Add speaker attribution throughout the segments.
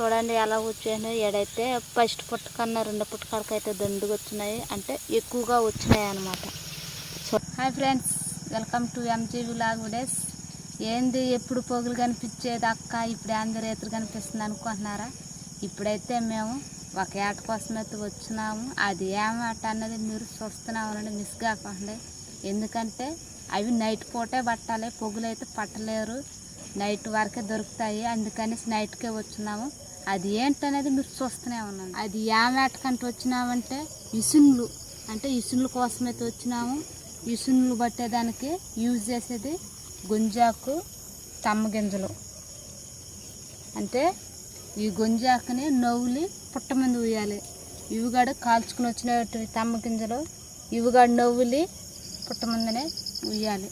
Speaker 1: చూడండి ఎలా వచ్చాయో. ఎడైతే ఫస్ట్ పుట్ట కన్నా రెండు పుట్టకాలకి అయితే దండుగా వచ్చినాయి. అంటే ఎక్కువగా వచ్చినాయి అనమాట hi friends welcome to MGV లాగుడేస్ ఏంది ఎప్పుడు పొగులు కనిపించేది అక్క? ఇప్పుడు ఏంది కనిపిస్తుంది అనుకుంటున్నారా? ఇప్పుడైతే మేము ఒక ఏట కోసం అయితే వచ్చినాము. అది ఏమాట అన్నది మీరు చూస్తున్నామనండి మిస్ కాకుండా. ఎందుకంటే అవి నైట్ పూటే పట్టాలి పొగులు అయితే పట్టలేరు. నైట్ వరకే దొరుకుతాయి. అందుకని నైట్కే వచ్చినాము. అది ఏంటనేది మీరు చూస్తూనే ఉన్నాను. అది ఏ మేటకంటే వచ్చినామంటే ఇసున్లు. అంటే ఇసున్ల కోసమైతే వచ్చినాము. ఇసున్లు పట్టేదానికి యూజ్ చేసేది గుంజాకు తమ్మగింజలు అంటే ఈ గుంజాకుని నవ్వులి పుట్ట మీద ఉయ్యాలి. ఇవి కాల్చుకుని వచ్చినటువంటి తమ్మ గింజలు. ఇవి నవ్వులి పుట్ట ముందనే ఉయ్యాలి.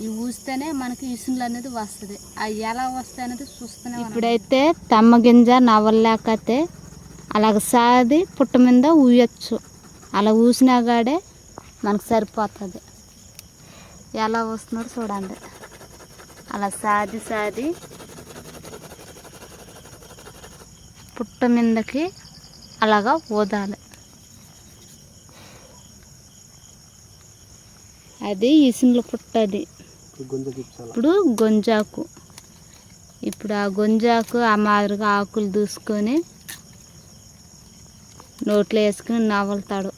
Speaker 1: ఇవి ఊస్తేనే మనకి ఇసులు అనేది వస్తుంది. అవి ఎలా వస్తాయి అనేది చూస్తూనే ఇప్పుడైతే తమ్మ గింజ నవ్వలేకపోతే అలాగ సాది పుట్ట మీద ఊయచ్చు. అలా ఊసినా కాడే మనకు సరిపోతుంది. ఎలా వస్తున్నాడు చూడండి. అలా సాది సాది పుట్ట మీదకి అలాగా ఊదాలి. అది ఇసుముల పుట్టది ఇప్పుడు గొంజాకు ఇప్పుడు ఆ గొంజాకు ఆ మాదిరిగా ఆకులు దూసుకొని నోట్లో వేసుకుని నవ్వులుతాడు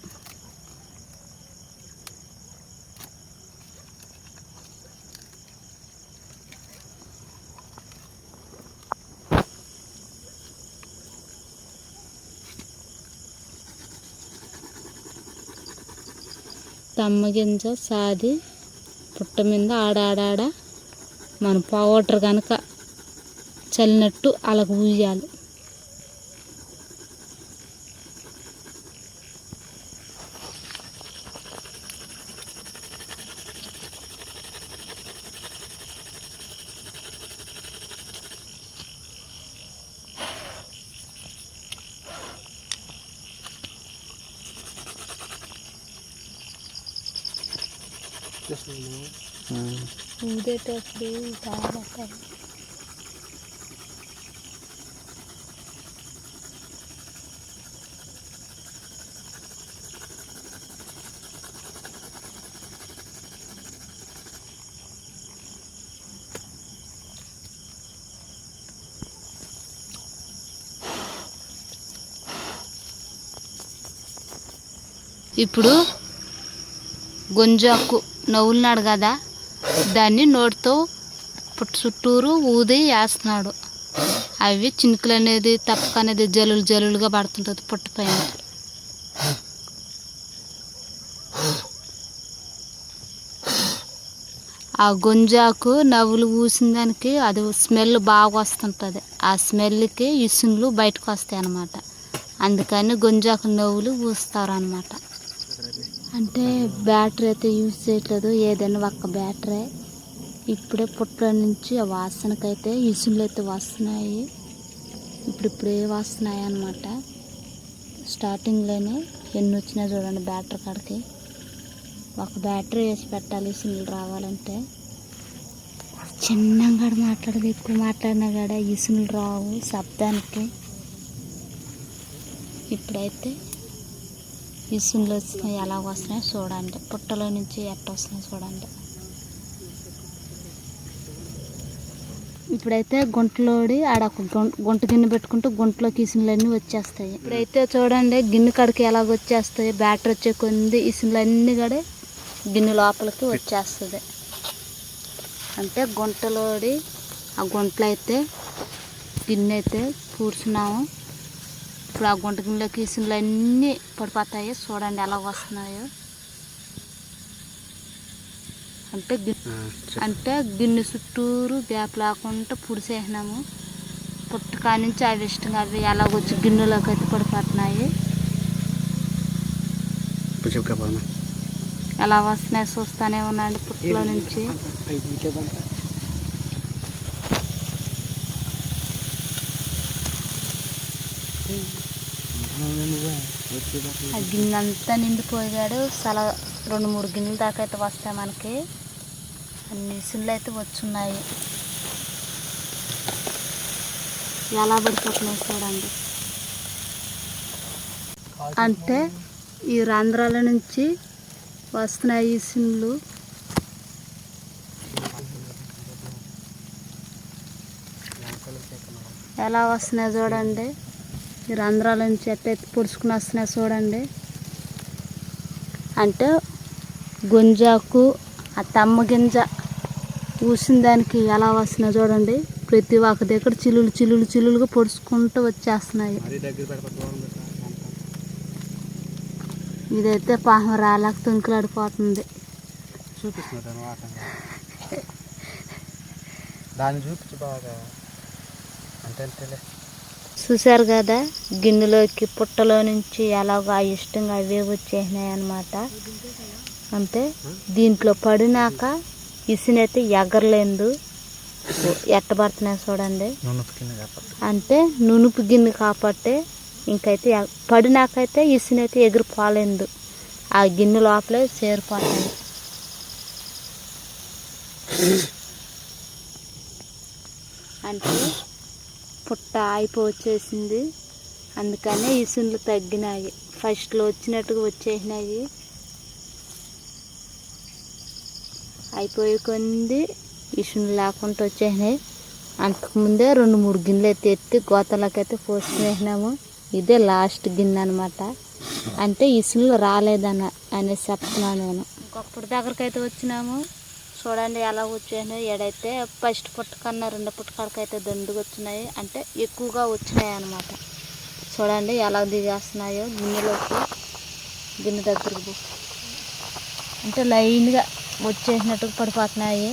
Speaker 1: తమ్మ గింజ సాది పుట్ట మీద ఆడాడాడ మన పౌడర్ కనుక చల్లినట్టు అలాగ ఊయాలి ఊదేటప్పుడు బాగా ఇప్పుడు గొంజాకు నవ్వులున్నాడు కదా దాన్ని నోటితో చుట్టూరు ఊది వేస్తున్నాడు అవి చినుకులు అనేది తప్పక అనేది జలులు జలులుగా పడుతుంటుంది పుట్టపైన ఆ గొంజాకు నవ్వులు ఊసిన దానికి అది స్మెల్ బాగా వస్తుంటుంది. ఆ స్మెల్కి ఇసున్లు బయటకు వస్తాయి అన్నమాట అందుకని గొంజాకు నవ్వులు ఊస్తారు అన్నమాట అంటే బ్యాటరీ అయితే యూజ్ చేయట్లేదు. ఏదైనా ఒక్క బ్యాటరీ. ఇప్పుడే పుట్ల నుంచి ఆ వాసనకైతే ఇసులు అయితే వస్తున్నాయి. ఇప్పుడు ఇప్పుడే వస్తున్నాయి అన్నమాట. స్టార్టింగ్లోనే ఎన్ని వచ్చినాయి చూడండి బ్యాటరీ కాడికి. ఒక బ్యాటరీ వేసి పెట్టాలి ఇసులు రావాలంటే. చిన్నగా మాట్లాడదు. ఎక్కువ మాట్లాడినా కూడా ఇసులు రావు శబ్దానికి. ఇప్పుడైతే ఇసులు వచ్చినాయి ఎలా వస్తున్నాయి చూడండి. పుట్టలో నుంచి ఎట్ట వస్తున్నాయి చూడండి. ఇప్పుడైతే గుంటలోడి ఆడ ఒక గుంట గిన్నె పెట్టుకుంటూ గుంటలోకి ఇసుములన్నీ వచ్చేస్తాయి. ఇప్పుడైతే చూడండి గిన్నె కాడికి ఎలాగ వచ్చేస్తాయి. బ్యాటరీ వచ్చే కొంది ఇసుములన్నీ కూడా గిన్నె లోపలికి వచ్చేస్తుంది. అంటే గుంటలోడి ఆ గుంటలో అయితే గిన్నె అయితే పూర్చున్నాము ఇప్పుడు ఆ గుంట గిన్నెలోకి ఇసుములు అన్నీ పడిపోతాయి. చూడండి ఎలా వస్తున్నాయో. అంటే అంటే గిన్నె చుట్టూరు గ్యాప్ లేకుండా పుడిసేసినాము. పుట్టకా నుంచి అవి ఇష్టంగా అవి ఎలాగొచ్చి గిన్నెలోకి అయితే పడిపోతున్నాయి. ఎలా వస్తున్నాయి చూస్తానే ఉన్నాండి పుట్టలో నుంచి. ఆ గిన్నె అంతా నిండిపోయాడు. చాలా రెండు మూడు గిన్నెల దాకా అయితే వస్తాయి మనకి. అన్ని ఇసులు అయితే వచ్చున్నాయి. ఎలా పడిపోతున్నాయి చూడండి. అంటే ఈ రంధ్రాల నుంచి వస్తున్నాయి ఈ సిమ్లు ఎలా వస్తున్నాయి చూడండి. ఈ రంధ్రాల నుంచి ఎట్టయితే పొడుచుకుని వస్తున్నాయి చూడండి. అంటే గుంజాకు ఆ తమ్మ గింజ ఊసిన దానికి ఎలా వస్తున్నాయి చూడండి. ప్రతి ఒక్క దగ్గర చిల్లులు చిల్లులు చిల్లులుగా పొడుచుకుంటూ వచ్చేస్తున్నాయి. ఇదైతే పాపం రాలేక తుంకులాడిపోతుంది.
Speaker 2: దాన్ని చూపించు బాగా. అంతే
Speaker 1: చూశారు కదా? గిన్నెలోకి పుట్టలో నుంచి ఎలాగో ఆ ఇష్టంగా అవే వచ్చేసినాయి అన్నమాట. అంటే దీంట్లో పడినాక ఇసునైతే ఎగరలేదు. ఎట్టబడుతున్నాయి చూడండి. అంటే నునుపు గిన్నె కాబట్టి ఇంకైతే ఎ- పడినాకైతే ఇసునైతే ఎగిరిపోలేదు. ఆ గిన్నె లోపలే చేరిపోతాయి అంటే పుట్ట అయిపో వచ్చేసింది అందుకనే ఇసున్లు తగ్గినాయి. ఫస్ట్లో వచ్చినట్టుగా వచ్చేసినాయి. అయిపోయి కొంది ఇసులు లేకుండా వచ్చేసినాయి. అంతకుముందే రెండు మూడు గిన్నెలు అయితే ఎత్తి గోతలకైతే అయితే పోసుకునేసినాము. ఇదే లాస్ట్ గిన్నె అనమాట అంటే ఇసులు రాలేదన్న అనేసి చెప్తున్నాను నేను. ఇంకొకటి దగ్గరకైతే వచ్చినాము. చూడండి ఎలా వచ్చాయో ఎడైతే ఫస్ట్ పుట్ట కన్నా రెండో పుట్ట అయితే దండుగా వచ్చినాయి. అంటే ఎక్కువగా వచ్చినాయి అనమాట చూడండి ఎలా దిగేస్తున్నాయో గిన్నెలోకి గిన్నె దగ్గరకు అంటే లైన్గా వచ్చేసినట్టుగా పడిపోతున్నాయి.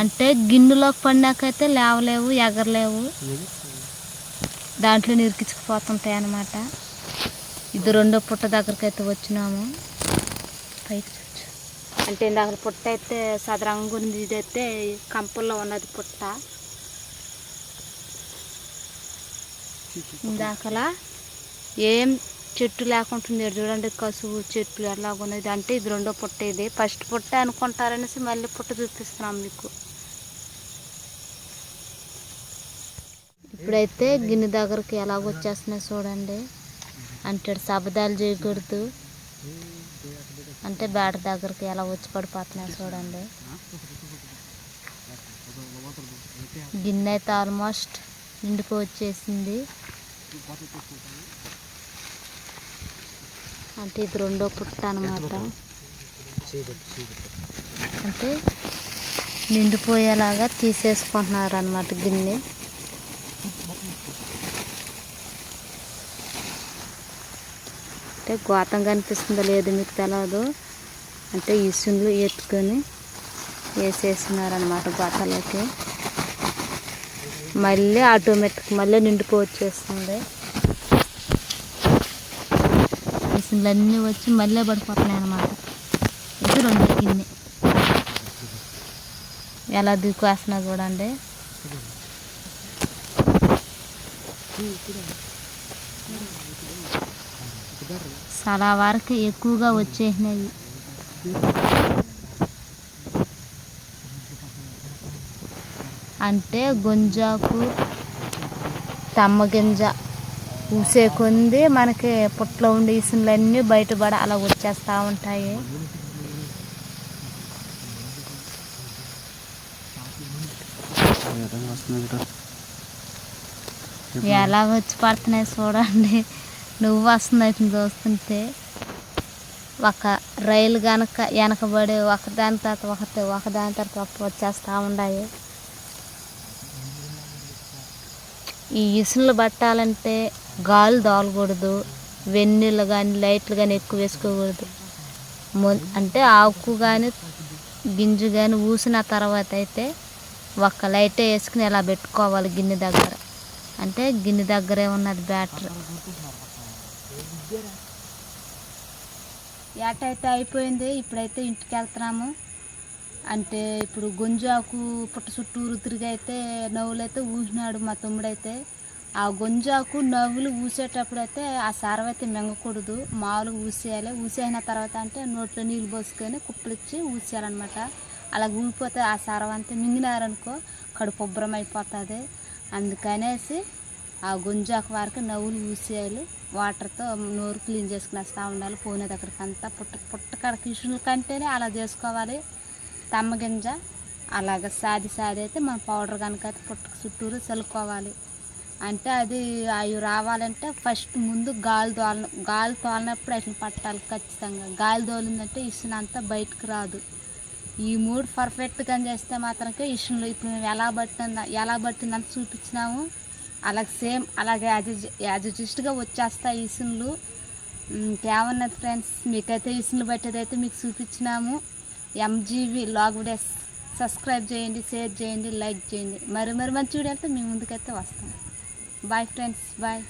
Speaker 1: అంటే గిన్నెలోకి పడినాకైతే లేవలేవు ఎగరలేవు. దాంట్లో నిరికించుకుపోతుంటాయి అన్నమాట. ఇది రెండో పుట్ట దగ్గరకైతే వచ్చినాము. పైకి అంటే ఇందాక పుట్ట అయితే సదరంగా ఉంది ఇదైతే కంపల్లో ఉన్నది పుట్ట. ఇందాకలా ఏం చెట్టు లేకుంటుంది చూడండి కసువు చెట్లు ఎలాగున్నది అంటే ఇది రెండో పుట్ట ఇది. ఫస్ట్ పుట్ట అనుకుంటారనేసి మళ్ళీ పుట్ట చూపిస్తున్నాం మీకు. ఇప్పుడైతే గిన్నె దగ్గరికి ఎలాగొచ్చేస్తున్నాయి చూడండి. అంటే శబదాలు చేయకూడదు. అంటే బ్యాట్ దగ్గరికి ఎలా వచ్చి పడిపోతున్నాయి చూడండి. గిన్నె అయితే ఆల్మోస్ట్ నిండుకు వచ్చేసింది. అంటే ఇది రెండో పుట్ట అనమాట అంటే నిండిపోయేలాగా తీసేసుకుంటున్నారు అనమాట గిన్నె. అంటే గోతం కనిపిస్తుందో లేదో మీకు తెలియదు అంటే ఇసున్లు ఎత్తుకొని వేసేస్తున్నారు అనమాట గోతాలకి మళ్ళీ ఆటోమేటిక్ మళ్ళీ నిండిపోవచ్చేస్తుంది ఇసున్లు అన్నీ వచ్చి మళ్ళీ పడిపోతున్నాయి అనమాట ఇది రెండు గిన్నె. ఎలా దిక్కువేస్తున్నా చూడండి. చాలా వరకు ఎక్కువగా వచ్చేసినాయి అంటే గుంజాకు తమ్మ గింజ ఊసే కొంది మనకి పుట్లో ఉండే ఇసులన్నీ బయటపడి అలా వచ్చేస్తూ ఉంటాయి. ఎలా వచ్చి పడుతున్నాయి చూడండి. నువ్వు వస్తున్నాయి చూస్తుంటే ఒక రైలు కనుక వెనకబడి ఒకదాని తర్వాత ఒకటి ఒకదాని తర్వాత ఒకటి వచ్చేస్తూ ఉన్నాయి ఈ ఇసులు పట్టాలంటే గాలి దోలకూడదు వెన్నీళ్ళు కానీ లైట్లు కానీ ఎక్కువ వేసుకోకూడదు. అంటే ఆకు కానీ గింజ కానీ ఊసిన తర్వాత అయితే ఒక్క లైటే వేసుకుని ఇలా పెట్టుకోవాలి గిన్నె దగ్గర? అంటే గిన్నె దగ్గరే ఉన్నది బ్యాటరీ. ఏటైతే అయిపోయింది ఇప్పుడైతే ఇంటికి వెళ్తున్నాము అంటే ఇప్పుడు గొంజాకు పుట్ట చుట్టూరు తిరిగి అయితే నవ్వులైతే ఊసినాడు మా తమ్ముడైతే. ఆ గొంజాకు నవ్వులు ఊసేటప్పుడు అయితే ఆ సారం అయితే మింగకూడదు మామూలుగా ఊసేయాలి. ఊసేసిన తర్వాత అంటే నోట్లో నీళ్ళు పోసుకొని కుప్పలిచ్చి ఊసేయాలన్నమాట. అలా ఊగిపోతే ఆ సారం అంతా మింగినారనుకో కడుపు ఉబ్బరం అయిపోతుంది అందుకనేసి ఆ గుంజాకు వరకు నవ్వులు ఊసేయాలి. వాటర్తో నోరు క్లీన్ చేసుకుని వస్తూ ఉండాలి. పోనే దగ్గరికి అంతా పుట్ట పుట్టకాడ కిషుల కంటేనే అలా చేసుకోవాలి. తమ్మ గింజ అలాగ సాది సాది అయితే మన పౌడర్ కనుక అయితే పుట్టక చుట్టూరు చల్లుకోవాలి. అంటే అది అవి రావాలంటే ఫస్ట్ ముందు గాలి తోల గాలి తోలినప్పుడు అట్లా పట్టాలి ఖచ్చితంగా. గాలి తోలిందంటే ఇసున అంతా బయటకు రాదు. ఈ మూడు పర్ఫెక్ట్గా చేస్తే మాత్రమే ఇసులు ఇప్పుడు మేము ఎలా పట్టిందా ఎలా పట్టిందని చూపించినాము. అలాగే సేమ్ అలాగే యాజ్ యాజ్ జస్ట్గా వచ్చేస్తాయి ఇసులు ఇంకేమన్నది ఫ్రెండ్స్ మీకైతే ఇసులు పట్టేదైతే మీకు చూపించినాము. ఎంజీవి లాగ్డెస్ సబ్స్క్రైబ్ చేయండి షేర్ చేయండి లైక్ చేయండి. మరి మరి మంచి వీడియోతో మీ ముందుకైతే వస్తాం. Bye friends bye